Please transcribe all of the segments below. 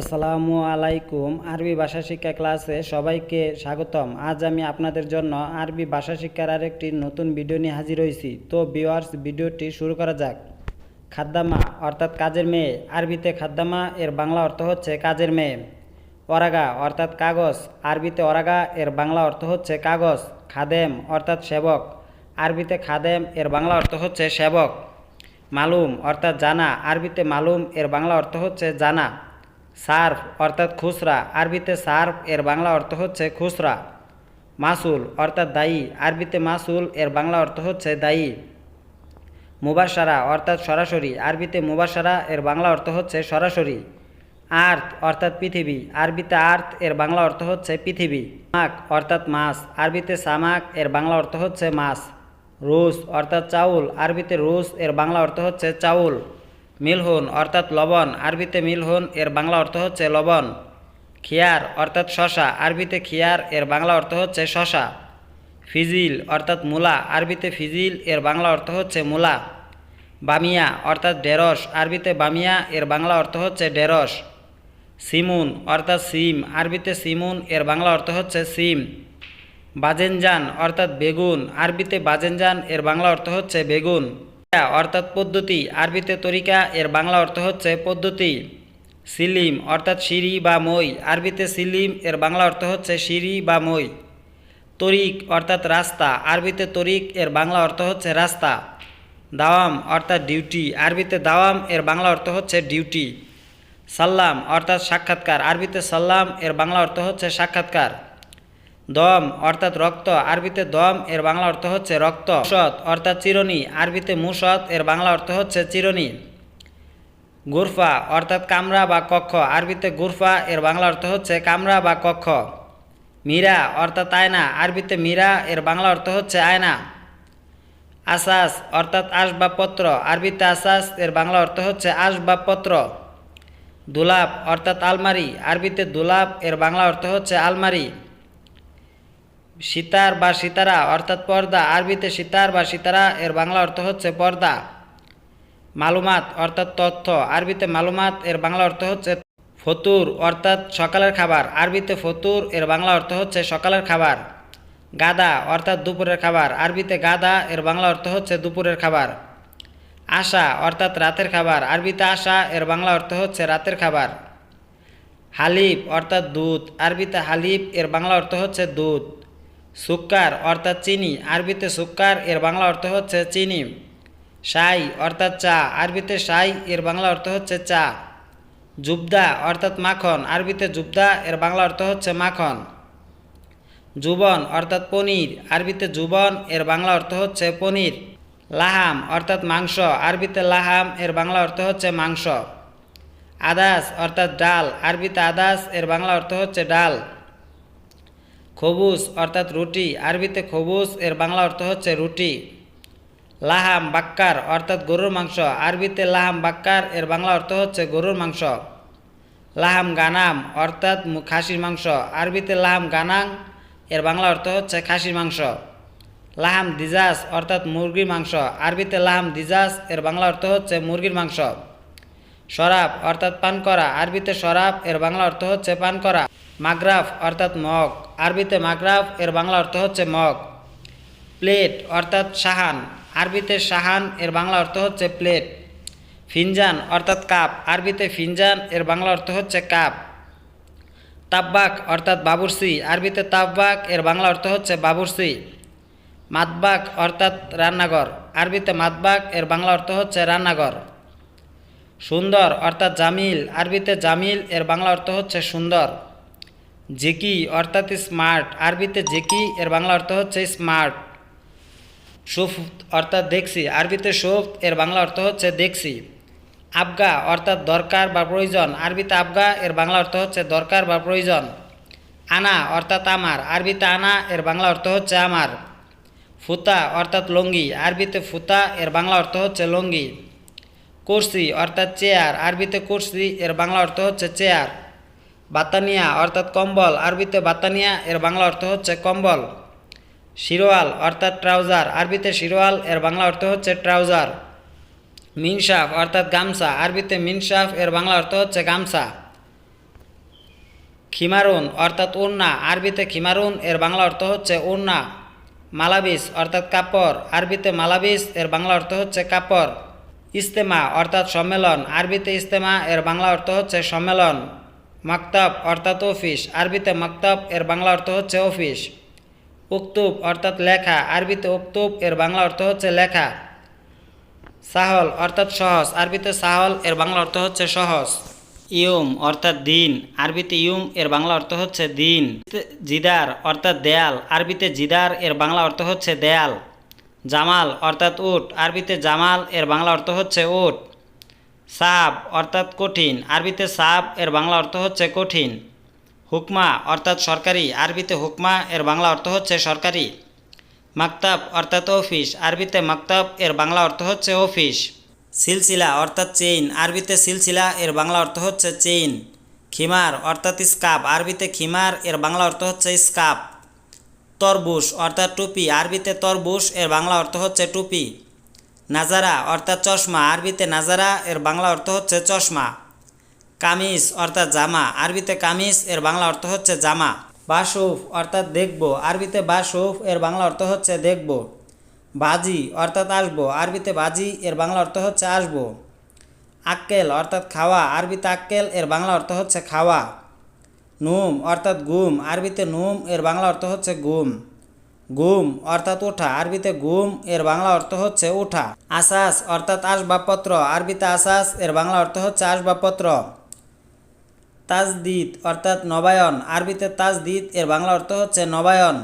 আসসালামু আলাইকুম। আরবি ভাষা শিক্ষা ক্লাসে সবাইকে স্বাগতম। আজ আমি আপনাদের জন্য আরবি ভাষা শিক্ষার আরেকটি নতুন ভিডিও নিয়ে হাজির হয়েছি। তো ভিউয়ার্স ভিডিওটি শুরু করা যাক। খাদ্দামা, অর্থাৎ কাজের মেয়ে। আরবিতে খাদ্দামা, এর বাংলা অর্থ হচ্ছে কাজের মেয়ে। অরাগা অর্থাৎ কাগজ। আরবিতে অরাগা এর বাংলা অর্থ হচ্ছে কাগজ। খাদেম, অর্থাৎ সেবক। আরবিতে খাদেম, এর বাংলা অর্থ হচ্ছে সেবক। মালুম, অর্থাৎ জানা। আরবিতে মালুম, এর বাংলা অর্থ হচ্ছে জানা। সার্ফ অর্থাৎ খুচরা। আরবিতে সার্ফ এর বাংলা অর্থ হচ্ছে খুচরা। মাসুল অর্থাৎ দায়ী। আরবিতে মাসুল এর বাংলা অর্থ হচ্ছে দায়ী। মুবাসারা অর্থাৎ সরাসরি। আরবিতে মুবাসারা এর বাংলা অর্থ হচ্ছে সরাসরি। আর্থ অর্থাৎ পৃথিবী। আরবিতে আর্থ এর বাংলা অর্থ হচ্ছে পৃথিবী। মাক অর্থাৎ মাছ। আরবিতে সামাক এর বাংলা অর্থ হচ্ছে মাছ। রুস অর্থাৎ চাউল। আরবিতে রুস এর বাংলা অর্থ হচ্ছে চাউল। মিলহুন অর্থাৎ লবণ, আরবিতে মিলহুন, এর বাংলা অর্থ হচ্ছে লবণ। খিয়ার অর্থাৎ শশা, আরবিতে খিয়ার, এর বাংলা অর্থ হচ্ছে শশা। ফিজিল অর্থাৎ মূলা, আরবিতে ফিজিল, এর বাংলা অর্থ হচ্ছে মূলা। বামিয়া অর্থাৎ ডেরস আরবিতে বামিয়া, এর বাংলা অর্থ হচ্ছে ডেরস সিমুন অর্থাৎ সিম, আরবিতে সিমুন, এর বাংলা অর্থ হচ্ছে সিম। বাজেনজান অর্থাৎ বেগুন, আরবিতে বাজেনজান, এর বাংলা অর্থ হচ্ছে বেগুন। অর্থাৎ পদ্ধতি। আরবিতে তরিকা, এর বাংলা অর্থ হচ্ছে পদ্ধতি। সিলিম অর্থাৎ সিঁড়ি বা মই। আরবিতে সিলিম, এর বাংলা অর্থ হচ্ছে সিঁড়ি বা মই। তরিক অর্থাৎ রাস্তা। আরবিতে তরিক, এর বাংলা অর্থ হচ্ছে রাস্তা। দাওয়াম অর্থাৎ ডিউটি। আরবিতে দাওয়াম, এর বাংলা অর্থ হচ্ছে ডিউটি। সাল্লাম অর্থাৎ সাক্ষাৎকার। আরবিতে সাল্লাম, এর বাংলা অর্থ হচ্ছে সাক্ষাৎকার। দম অর্থাৎ রক্ত, আরবিতে দম, এর বাংলা অর্থ হচ্ছে রক্ত। মুসত অর্থাৎ চিরনি, আরবিতে মুসত এর বাংলা অর্থ হচ্ছে চিরনি। গুরফা অর্থাৎ কামরা বা কক্ষ, আরবিতে গুরফা, এর বাংলা অর্থ হচ্ছে কামরা বা কক্ষ। মীরা অর্থাৎ আয়না, আরবিতে মীরা, এর বাংলা অর্থ হচ্ছে আয়না। আসাস অর্থাৎ আসবাবপত্র, আরবিতে আসাস, এর বাংলা অর্থ হচ্ছে আসবাবপত্র। দুলাপ অর্থাৎ আলমারি, আরবিতে দুলাপ এর বাংলা অর্থ হচ্ছে আলমারি। সিতার বা সিতারা, অর্থাৎ পর্দা। আরবিতে সিতার বা সিতারা, এর বাংলা অর্থ হচ্ছে পর্দা। মালুমাত, অর্থাৎ তথ্য। আরবিতে মালুমাত, এর বাংলা অর্থ হচ্ছে ফতুর, অর্থাৎ সকালের খাবার। আরবিতে ফতুর, এর বাংলা অর্থ হচ্ছে সকালের খাবার। গাদা, অর্থাৎ দুপুরের খাবার। আরবিতে গাদা, এর বাংলা অর্থ হচ্ছে দুপুরের খাবার। আশা, অর্থাৎ রাতের খাবার। আরবিতে আশা, এর বাংলা অর্থ হচ্ছে রাতের খাবার। হালিব অর্থাৎ দুধ। আরবিতে হালিব এর বাংলা অর্থ হচ্ছে দুধ। সুক্কার অর্থাৎ চিনি, আরবিতে সুক্কার, এর বাংলা অর্থ হচ্ছে চিনি। সাই অর্থাৎ চা, আরবিতে সাই এর বাংলা অর্থ হচ্ছে চা। জুবদা অর্থাৎ মাখন, আরবিতে জুবদা, এর বাংলা অর্থ হচ্ছে মাখন। জুবন অর্থাৎ পনির, আরবিতে জুবন, এর বাংলা অর্থ হচ্ছে পনির। লাহাম অর্থাৎ মাংস, আরবিতে লাহাম, এর বাংলা অর্থ হচ্ছে মাংস। আদাস অর্থাৎ ডাল, আরবিতে আদাস, এর বাংলা অর্থ হচ্ছে ডাল। খবুস অর্থাৎ রুটি। আরবিতে খবুস, এর বাংলা অর্থ হচ্ছে রুটি। লাহাম, বাক্কার অর্থাৎ গরুর মাংস। আরবিতে লাহাম, বাক্কার, এর বাংলা অর্থ হচ্ছে গরুর মাংস। লাহাম, গানাম অর্থাৎ খাসির মাংস। আরবিতে লাহাম, গানাং, এর বাংলা অর্থ হচ্ছে খাসির মাংস। লাহাম, দিজাস অর্থাৎ মুরগির মাংস। আরবিতে লাহাম, দিজাস, এর বাংলা অর্থ হচ্ছে মুরগির মাংস। শরাব, অর্থাৎ পান করা। আরবিতে শরাব, এর বাংলা অর্থ হচ্ছে পান করা। মাগ্রাফ, অর্থাৎ মগ। আরবিতে মাগ্রাফ, এর বাংলা অর্থ হচ্ছে মগ। প্লেট, অর্থাৎ সাহান আরবিতে সাহান এর বাংলা অর্থ হচ্ছে প্লেট। ফিনজান, অর্থাৎ কাপ। আরবিতে ফিনজান, এর বাংলা অর্থ হচ্ছে কাপ। তাব্বাক, অর্থাৎ বাবুরসি আরবিতে তাব্বাক, এর বাংলা অর্থ হচ্ছে বাবুরসি মাতবাক, অর্থাৎ রান্নাঘর। আরবিতে মাতবাক, এর বাংলা অর্থ হচ্ছে রান্নাঘর। সুন্দর, অর্থাৎ জামিল। আরবিতে জামিল, এর বাংলা অর্থ হচ্ছে সুন্দর। জেকি, অর্থাৎ স্মার্ট আরবিতে জেকি, এর বাংলা অর্থ হচ্ছে স্মার্ট সুফ অর্থাৎ দেখছি। আরবিতে সুফ এর বাংলা অর্থ হচ্ছে দেখছি। আবগা, অর্থাৎ দরকার বা প্রয়োজন। আরবিতে আবগা, এর বাংলা অর্থ হচ্ছে দরকার বা প্রয়োজন। আনা, অর্থাৎ আমার। আরবিতে আনা, এর বাংলা অর্থ হচ্ছে আমার। ফুতা, অর্থাৎ লঙ্গি। আরবিতে ফুতা, এর বাংলা অর্থ হচ্ছে লঙ্গি। কুরসি অর্থাৎ চেয়ার, আরবিতে কুরসি, এর বাংলা অর্থ হচ্ছে চেয়ার। বাতানিয়া অর্থাৎ কম্বল, আরবিতে বাতানিয়া, এর বাংলা অর্থ হচ্ছে কম্বল। শিরোয়াল অর্থাৎ ট্রাউজার, আরবিতে শিরোয়াল, এর বাংলা অর্থ হচ্ছে ট্রাউজার। মিনসাফ অর্থাৎ গামছা, আরবিতে মিনসাফ, এর বাংলা অর্থ হচ্ছে গামছা। খিমারুন অর্থাৎ উন্না আরবিতে খিমারুন, এর বাংলা অর্থ হচ্ছে উন্না মালাবিস অর্থাৎ কাপড়, আরবিতে মালাবিস, এর বাংলা অর্থ হচ্ছে কাপড়। ইস্তেমা, অর্থাৎ সম্মেলন। আরবিতে ইস্তেমা, এর বাংলা অর্থ হচ্ছে সম্মেলন। মাকতাব, অর্থাৎ অফিস। আরবিতে মাকতাব, এর বাংলা অর্থ হচ্ছে অফিস। উক্তুব, অর্থাৎ লেখা। আরবিতে উক্তুব, এর বাংলা অর্থ হচ্ছে লেখা। সাহল, অর্থাৎ সহজ। আরবিতে সাহল, এর বাংলা অর্থ হচ্ছে সহজ। ইয়ুম, অর্থাৎ দিন। আরবিতে ইয়ুম, এর বাংলা অর্থ হচ্ছে দিন। জিদার, অর্থাৎ দেয়াল। আরবিতে জিদার, এর বাংলা অর্থ হচ্ছে দেয়াল। জামাল অর্থাৎ উট। আরবিতে জামাল, এর বাংলা অর্থ হচ্ছে উট। সাব অর্থাৎ কঠিন। আরবিতে সাব, এর বাংলা অর্থ হচ্ছে কঠিন। হুকমা অর্থাৎ সরকারি। আরবিতে হুকমা, এর বাংলা অর্থ হচ্ছে সরকারি। মাকতাব অর্থাৎ অফিস। আরবিতে মাকতাব, এর বাংলা অর্থ হচ্ছে অফিস। সিলসিলা অর্থাৎ চেইন। আরবিতে সিলসিলা, এর বাংলা অর্থ হচ্ছে চেইন। খিমার অর্থাৎ স্কাপ। আরবিতে খিমার, এর বাংলা অর্থ হচ্ছে স্কাপ। তরবুশ অর্থাৎ টুপি। আরবিতে তরবুশ এর বাংলা অর্থ হচ্ছে টুপি। নাজারা, অর্থাৎ চশমা। আরবিতে নাজারা, এর বাংলা অর্থ হচ্ছে চশমা। কামিজ, অর্থাৎ জামা। আরবিতে কামিজ, এর বাংলা অর্থ হচ্ছে জামা। বাসুফ, অর্থাৎ দেখব। আরবিতে বাসুফ, এর বাংলা অর্থ হচ্ছে দেখব। বাজি, অর্থাৎ আসব। আরবিতে বাজি, এর বাংলা অর্থ হচ্ছে আসব। আক্কেল, অর্থাৎ খাওয়া। আরবিতে আক্কেল, এর বাংলা অর্থ হচ্ছে খাওয়া। নুম অর্থাৎ গুম। আরবিতে নুম, এর বাংলা অর্থ হচ্ছে গুম। গুম অর্থাৎ ওঠা আরবিতে গুম, এর বাংলা অর্থ হচ্ছে ওঠা আসাস অর্থাৎ আসবাবপত্র। আরবিতে আসাস, এর বাংলা অর্থ হচ্ছে আসবাবপত্র। তাজদিদ অর্থাৎ নবায়ন। আরবিতে তাজদিদ, এর বাংলা অর্থ হচ্ছে নবায়ন।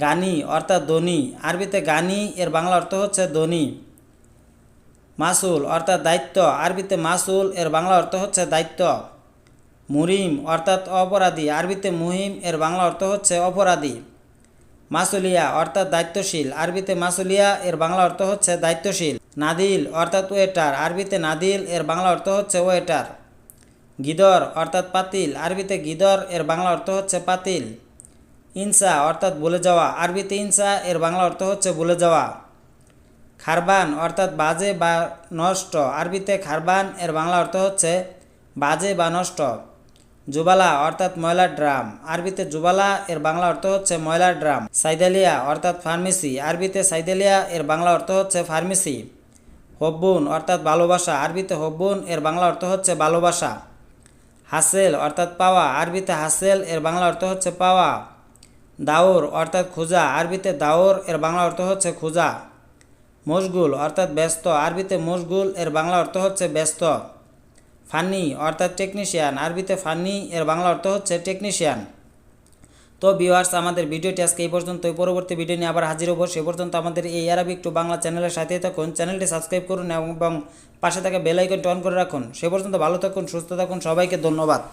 গানি অর্থাৎ ধনী আরবিতে গানি, এর বাংলা অর্থ হচ্ছে ধনী মাসুল অর্থাৎ দায়িত্ব। আরবিতে মাসুল, এর বাংলা অর্থ হচ্ছে দায়িত্ব। মুরিম অর্থাৎ অপরাধী। আরবিতে মুহিম এর বাংলা অর্থ হচ্ছে অপরাধী। মাসুলিয়া অর্থাৎ দায়িত্বশীল। আরবিতে মাসুলিয়া এর বাংলা অর্থ হচ্ছে দায়িত্বশীল। নাদিল অর্থাৎ ওয়েটার। আরবিতে নাদিল এর বাংলা অর্থ হচ্ছে ওয়েটার। গিদর অর্থাৎ পাতিল। আরবিতে গিদর এর বাংলা অর্থ হচ্ছে পাতিল। ইনসা অর্থাৎ ভুলে যাওয়া। আরবিতে ইনসা এর বাংলা অর্থ হচ্ছে ভুলে যাওয়া। খারবান অর্থাৎ বাজে বা নষ্ট। আরবিতে খারবান এর বাংলা অর্থ হচ্ছে বাজে বা নষ্ট। জুবালা অর্থাৎ ময়লার ড্রাম। আরবিতে জুবালা, এর বাংলা অর্থ হচ্ছে ময়লার ড্রাম। সাইদালিয়া অর্থাৎ ফার্মেসি। আরবিতে সাইদালিয়া, এর বাংলা অর্থ হচ্ছে ফার্মেসি। হব্বুন অর্থাৎ ভালোবাসা। আরবিতে হব্বুন, এর বাংলা অর্থ হচ্ছে ভালোবাসা। হাসেল অর্থাৎ পাওয়া। আরবিতে হাসেল, এর বাংলা অর্থ হচ্ছে পাওয়া। দাওর অর্থাৎ খোঁজা। আরবিতে দাওর, এর বাংলা অর্থ হচ্ছে খোঁজা। মশগুল অর্থাৎ ব্যস্ত। আরবিতে মশগুল, এর বাংলা অর্থ হচ্ছে ব্যস্ত। ফানি অর্থাৎ টেকনিশিয়ান আরবিতে ফানি এর বাংলা অর্থ হচ্ছে টেকনিশিয়ান তো ভিউয়ার্স আমাদের ভিডিওটি আজকে এই পর্যন্ত পরবর্তী ভিডিও নিয়ে আবার হাজির হব। সে পর্যন্ত আমাদের এই আরবিক টু বাংলা চ্যানেলের সাথে থাকুন। চ্যানেলটি সাবস্ক্রাইব করুন এবং পাশে থাকা বেল আইকনটি অন করে রাখুন। সে পর্যন্ত ভালো থাকুন, সুস্থ থাকুন। সবাইকে ধন্যবাদ।